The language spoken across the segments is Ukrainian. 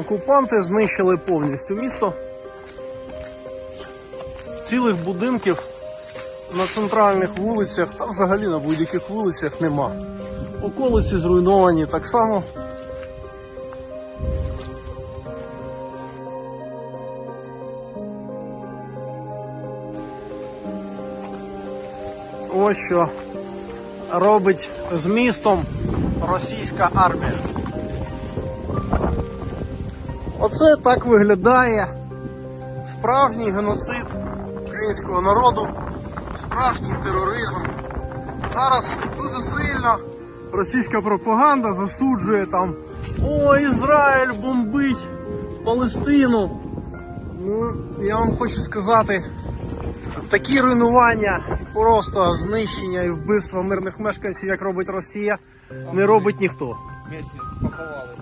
Окупанти знищили повністю місто. Цілих будинків на центральних вулицях та взагалі на будь-яких вулицях нема. Околиці зруйновані так само. Ось що робить з містом російська армія. Оце так виглядає справжній геноцид українського народу, справжній тероризм. Зараз дуже сильно російська пропаганда засуджує там О, Ізраїль бомбить Палестину. Ну, я вам хочу сказати, такі руйнування, просто знищення і вбивства мирних мешканців, як робить Росія, не робить ніхто. Поховали.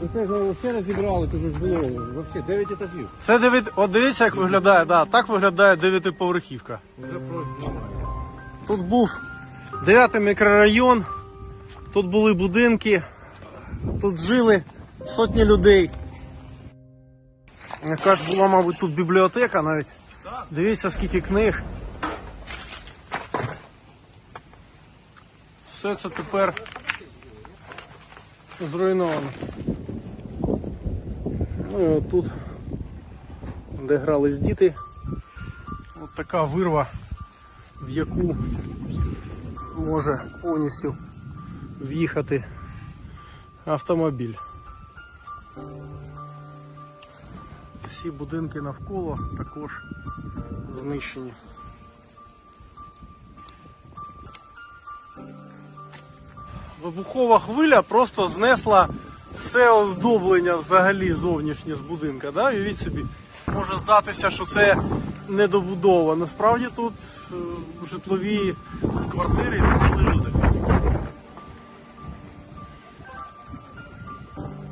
Ну це ж ще розібрали, то ж було взагалі 9 етажів. Це дев'ять. От дивіться, як виглядає. Да, так виглядає дев'ятиповерхівка. Вже просто нормально. Тут був дев'ятий мікрорайон, тут були будинки, тут жили сотні людей. Якась була, мабуть, тут бібліотека навіть. Дивіться, скільки книг. Все це тепер зруйновано. Ну і от тут, де грались діти, от така вирва, в яку може повністю в'їхати автомобіль. Всі будинки навколо також знищені. Вибухова хвиля просто знесла все оздоблення взагалі зовнішнє з будинка. Да? Уявіть собі, може здатися, що це недобудова. Насправді тут е, житлові тут квартири, і тут жили люди.